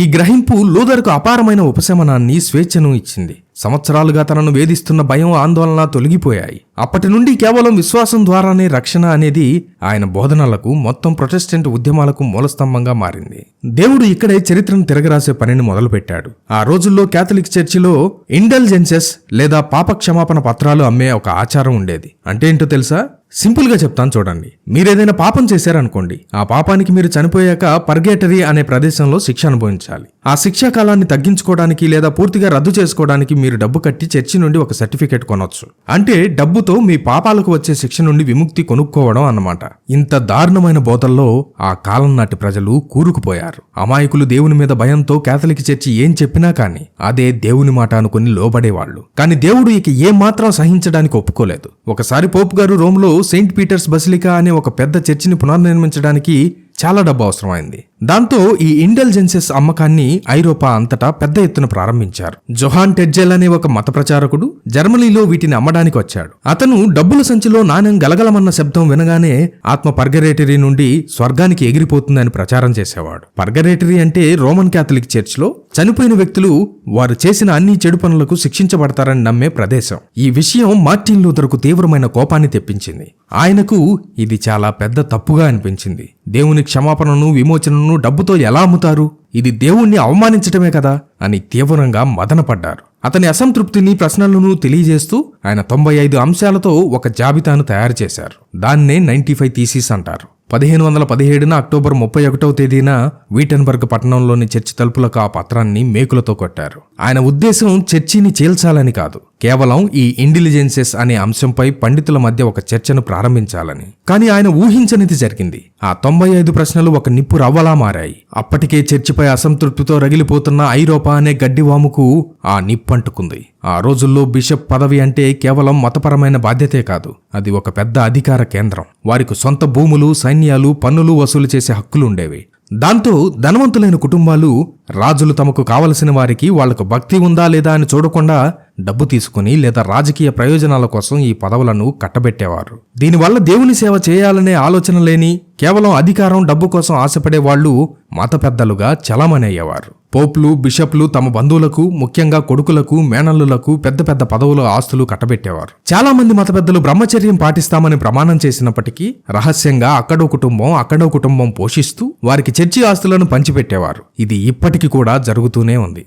ఈ గ్రహింపు లూథర్కు అపారమైన ఉపశమనాన్ని స్వేచ్ఛను ఇచ్చింది. సంవత్సరాలుగా తనను వేధిస్తున్న భయం ఆందోళన తొలగిపోయాయి. అప్పటి నుండి కేవలం విశ్వాసం ద్వారానే రక్షణ అనేది ఆయన బోధనలకు మొత్తం ప్రొటెస్టెంట్ ఉద్యమాలకు మూలస్తంభంగా మారింది. దేవుడు ఇక్కడే చరిత్రను తిరగరాసే పనిని మొదలుపెట్టాడు. ఆ రోజుల్లో క్యాథలిక్ చర్చిలో ఇంటెలిజెన్సెస్ లేదా పాప క్షమాపణ పత్రాలు అమ్మే ఒక ఆచారం ఉండేది. అంటే ఏంటో తెలుసా? సింపుల్గా చెప్తాను చూడండి. మీరేదైనా పాపం చేశారనుకోండి. ఆ పాపానికి మీరు చనిపోయాక పర్గేటరీ అనే ప్రదేశంలో శిక్ష అనుభవించాలి. ఆ శిక్షా కాలాన్ని తగ్గించుకోవడానికి లేదా పూర్తిగా రద్దు చేసుకోవడానికి మీరు డబ్బు కట్టి చర్చి నుండి ఒక సర్టిఫికేట్ కొనొచ్చు. అంటే డబ్బుతో మీ పాపాలకు వచ్చే శిక్ష నుండి విముక్తి కొనుక్కోవడం అన్నమాట. ఇంత దారుణమైన బోధల్లో ఆ కాలం నాటి ప్రజలు కూరుకుపోయారు. అమాయకులు దేవుని మీద భయంతో కేథలిక్ చర్చి ఏం చెప్పినా కాని అదే దేవుని మాట అనుకుని లోబడేవాళ్ళు కానీ దేవుడు ఇక ఏమాత్రం సహించడానికి ఒప్పుకోలేదు. ఒకసారి పోపు గారు రోమ్లో సెయింట్ పీటర్స్ బసిలికా అనే ఒక పెద్ద చర్చిని పునర్నిర్మించడానికి చాలా డబ్బు అవసరమైంది. దాంతో ఈ ఇంటెలిజెన్సెస్ అమ్మకాన్ని ఐరోపా అంతటా పెద్ద ఎత్తున ప్రారంభించారు. జొహాన్ టెడ్జెల్ అనే ఒక మత ప్రచారకుడు జర్మనీలో వీటిని అమ్మడానికి వచ్చాడు. అతను డబ్బుల సంచిలో నాణ్యం గలగలమన్న శబ్దం వినగానే ఆత్మ పర్గరేటరీ నుండి స్వర్గానికి ఎగిరిపోతుందని ప్రచారం చేసేవాడు. పర్గరేటరీ అంటే రోమన్ క్యాథలిక్ చర్చ్లో చనిపోయిన వ్యక్తులు వారు చేసిన అన్ని చెడు పనులకు శిక్షించబడతారని నమ్మే ప్రదేశం. ఈ విషయం మార్టిన్ లూథర్కు తీవ్రమైన కోపాన్ని తెప్పించింది. ఆయనకు ఇది చాలా పెద్ద తప్పుగా అనిపించింది. దేవుని క్షమాపణను విమోచనను డబ్బుతో ఎలా అమ్ముతారు? ఇది దేవుణ్ణి అవమానించటమే కదా? అని తీవ్రంగా మదనపడ్డారు. అతని అసంతృప్తిని ప్రశ్నలను తెలియజేస్తూ ఆయన తొంభై ఐదు అంశాలతో ఒక జాబితాను తయారు చేశారు. దాన్నే నైన్టీ ఫైవ్ థీసీస్ అంటారు. పదిహేను వందల పదిహేడున అక్టోబర్ ముప్పై ఒకటవ తేదీన వీటన్బర్గ్ పట్టణంలోని చర్చి తలుపులకు ఆ పత్రాన్ని మేకులతో కొట్టారు. ఆయన ఉద్దేశం చర్చిని చీల్చాలని కాదు. కేవలం ఈ ఇంటెలిజెన్సెస్ అనే అంశంపై పండితుల మధ్య ఒక చర్చను ప్రారంభించాలని. కానీ ఆయన ఊహించనిది జరిగింది. ఆ తొంభై ఐదు ప్రశ్నలు ఒక నిప్పు రవ్వలా మారాయి. అప్పటికే చర్చిపై అసంతృప్తితో రగిలిపోతున్న ఐరోపా అనే గడ్డివాముకు ఆ నిప్పంటుకుంది ఆ రోజుల్లో బిషప్ పదవి అంటే కేవలం మతపరమైన బాధ్యతే కాదు. అది ఒక పెద్ద అధికార కేంద్రం. వారికి సొంత భూములు సైన్యాలు పన్నులు వసూలు చేసే హక్కులు ఉండేవి. దాంతో ధనవంతులైన కుటుంబాలు రాజులు తమకు కావలసిన వారికి వాళ్ళకు భక్తి ఉందా లేదా అని చూడకుండా డబ్బు తీసుకుని లేదా రాజకీయ ప్రయోజనాల కోసం ఈ పదవులను కట్టబెట్టేవారు. దీనివల్ల దేవుని సేవ చేయాలనే ఆలోచన లేని కేవలం అధికారం డబ్బు కోసం ఆశపడే వాళ్ళు మత పెద్దలుగా చలమనయ్యేవారు పోప్లు బిషప్లు తమ బంధువులకు ముఖ్యంగా కొడుకులకు మేనల్లులకు పెద్ద పెద్ద పదవుల ఆస్తులు కట్టబెట్టేవారు. చాలా మంది మత పెద్దలు బ్రహ్మచర్యం పాటిస్తామని ప్రమాణం చేసినప్పటికీ రహస్యంగా అక్కడో కుటుంబం అక్కడో కుటుంబం పోషిస్తూ వారికి చర్చి ఆస్తులను పంచిపెట్టేవారు. ఇది ఇప్పటికీ కూడా జరుగుతూనే ఉంది.